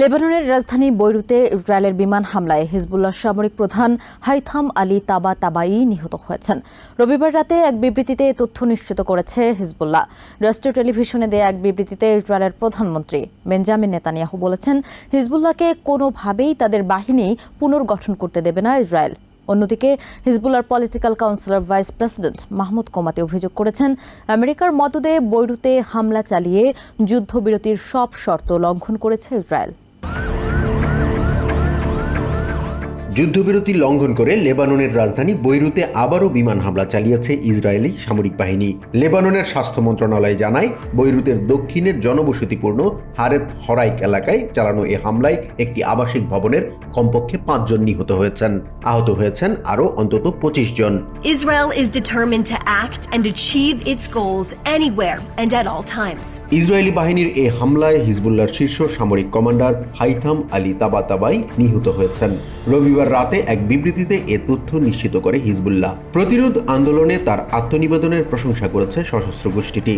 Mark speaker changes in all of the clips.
Speaker 1: লেবাননের রাজধানী বৈরুতে ইসরায়েলের বিমান হামলায় হিজবুল্লাহ সামরিক প্রধান হাইথাম আলী তাবা তাবাই নিহত হয়েছেন। রবিবার রাতে এক বিবৃতিতে তথ্য নিশ্চিত করেছে হিজবুল্লাহ। রাষ্ট্রীয় টেলিভিশনে দেয়া এক বিবৃতিতে ইসরায়েলের প্রধানমন্ত্রী বেঞ্জামিন নেতানিয়াহু বলেছেন, হিজবুল্লাহকে কোনোভাবেই তাদের বাহিনী পুনর্গঠন করতে দেবে না ইসরায়েল। অন্যদিকে হিজবুল্লার political councillor vice president Mahmoud Qmati অভিযোগ করেছেন, আমেরিকার মদদে বৈরুতে হামলা চালিয়ে যুদ্ধবিরতির সব শর্ত লঙ্ঘন করেছে ইসরায়েল।
Speaker 2: যুদ্ধবিরতি লঙ্ঘন করে লেবাননের রাজধানী বৈরুতে আবারও বিমান হামলা চালিয়েছে ইসরায়েলি সামরিক বাহিনী। লেবাননের স্বাস্থ্য মন্ত্রণালয় জানায় বৈরুতের দক্ষিণের জনবসতিপূর্ণ হারেত হরাইক এলাকায় চালানো এ হামলায় একটি আবাসিক ভবনের কমপক্ষে পাঁচজন নিহত হয়েছেন। আহত হয়েছেন আরও অন্তত পঁচিশ জন।
Speaker 3: Israel is determined to act and achieve its goals anywhere and at all times.
Speaker 2: Israeli বাহিনীর এই হামলায় হিজবুল্লাহর শীর্ষ সামরিক কমান্ডার হাইথাম আলী তাবাতাবাই নিহত হয়েছেন। রবিবার রাতে এক বিবৃতিতে এ তথ্য নিশ্চিত করে হিজবুল্লাহ। প্রতিরোধ আন্দোলনে তার আত্মনিবেদনের প্রশংসা করেছে সশস্ত্র গোষ্ঠীটি।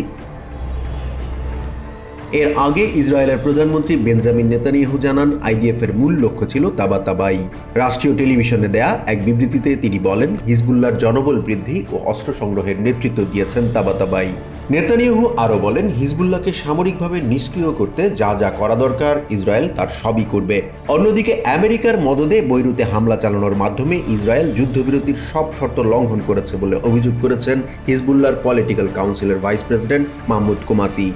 Speaker 2: এর আগে ইসরায়েলের প্রধানমন্ত্রী বেঞ্জামিন নেতানিয়াহু জানান আইডিএফ এর মূল লক্ষ্য ছিল তাবাতাবাই রাষ্ট্রীয় টেলিভিশনে দেয়া এক বিবৃতিতে তিনি বলেন, হিজবুল্লাহর জনবল বৃদ্ধি ও অস্ত্র সংগ্রহের নেতৃত্ব দিয়েছেন তাবাতাবাই নেতানিয়াহু আরও বলেন, হিজবুল্লাহকে সামরিকভাবে নিষ্ক্রিয় করতে যা যা করা দরকার, ইসরায়েল তার সবই করবে। অন্যদিকে আমেরিকার মদদে বৈরুতে হামলা চালানোর মাধ্যমে ইসরায়েল যুদ্ধবিরতির সব শর্ত লঙ্ঘন করেছে বলে অভিযোগ করেছেন হিজবুল্লাহর পলিটিক্যাল কাউন্সিলের ভাইস প্রেসিডেন্ট মাহমুদ কোমাতি।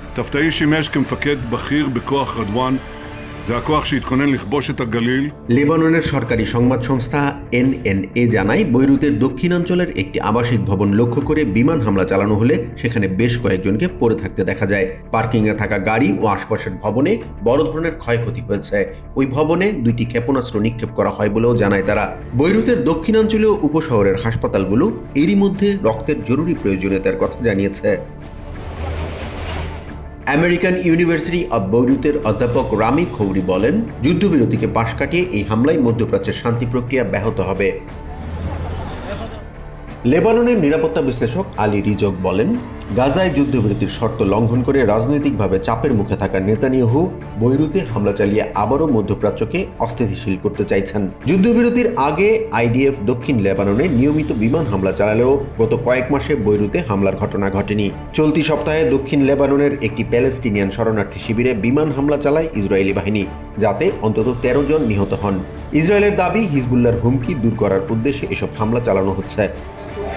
Speaker 4: תפתאי שימש כמפקד בכיר בכוח רדואן. זה הכוח שהתכונן לכבוש את הגליל,
Speaker 2: লেবাননের সরকারি সংবাদ সংস্থা এনএনএ জানায় বৈরুতের দক্ষিণাঞ্চলের একটি আবাসিক ভবন লক্ষ্য করে বিমান হামলা চালানো হলে সেখানে বেশ কয়েকজনকে পড়ে থাকতে দেখা যায় পার্কিংয়ে থাকা গাড়ি ও আশপাশের ভবনে বড় ধরনের ক্ষয়ক্ষতি হয়েছে ওই ভবনে দুইটি ক্ষেপণাস্ত্র নিক্ষেপ করা হয় বলেও জানায় তারা বৈরুতের দক্ষিণাঞ্চলীয় উপশহরের হাসপাতালগুলো এরই মধ্যে রক্তের জরুরি প্রয়োজনীয়তার কথা জানিয়েছে আমেরিকান ইউনিভার্সিটি অব বৈরুতের অধ্যাপক রামি খৌরি বলেন, যুদ্ধবিরতিকে পাশ কাটিয়ে এই হামলায় মধ্যপ্রাচ্যের শান্তি প্রক্রিয়া ব্যাহত হবে। লেবাননের নিরাপত্তা বিশ্লেষক আলী রিজক বলেন, গাজায় যুদ্ধবিরতির শর্ত লঙ্ঘন করে রাজনৈতিকভাবে চাপের মুখে থাকা নেতানিয়াহু বৈরুতে হামলা চালিয়ে আবারও মধ্যপ্রাচ্যকে অস্থিতিশীল করতে চাইছেন। যুদ্ধবিরতির আগে আইডিএফ দক্ষিণ লেবাননে নিয়মিত বিমান হামলা চালালেও গত কয়েক মাসে বৈরুতে হামলার ঘটনা ঘটেনি। চলতি সপ্তাহে দক্ষিণ লেবাননের একটি প্যালেস্টিনিয়ান শরণার্থী শিবিরে বিমান হামলা চালায় ইসরায়েলি বাহিনী, যাতে অন্তত তেরো জন নিহত হন। ইসরায়েলের দাবি হিজবুল্লার হুমকি দূর করার উদ্দেশ্যে এসব হামলা চালানো হচ্ছে।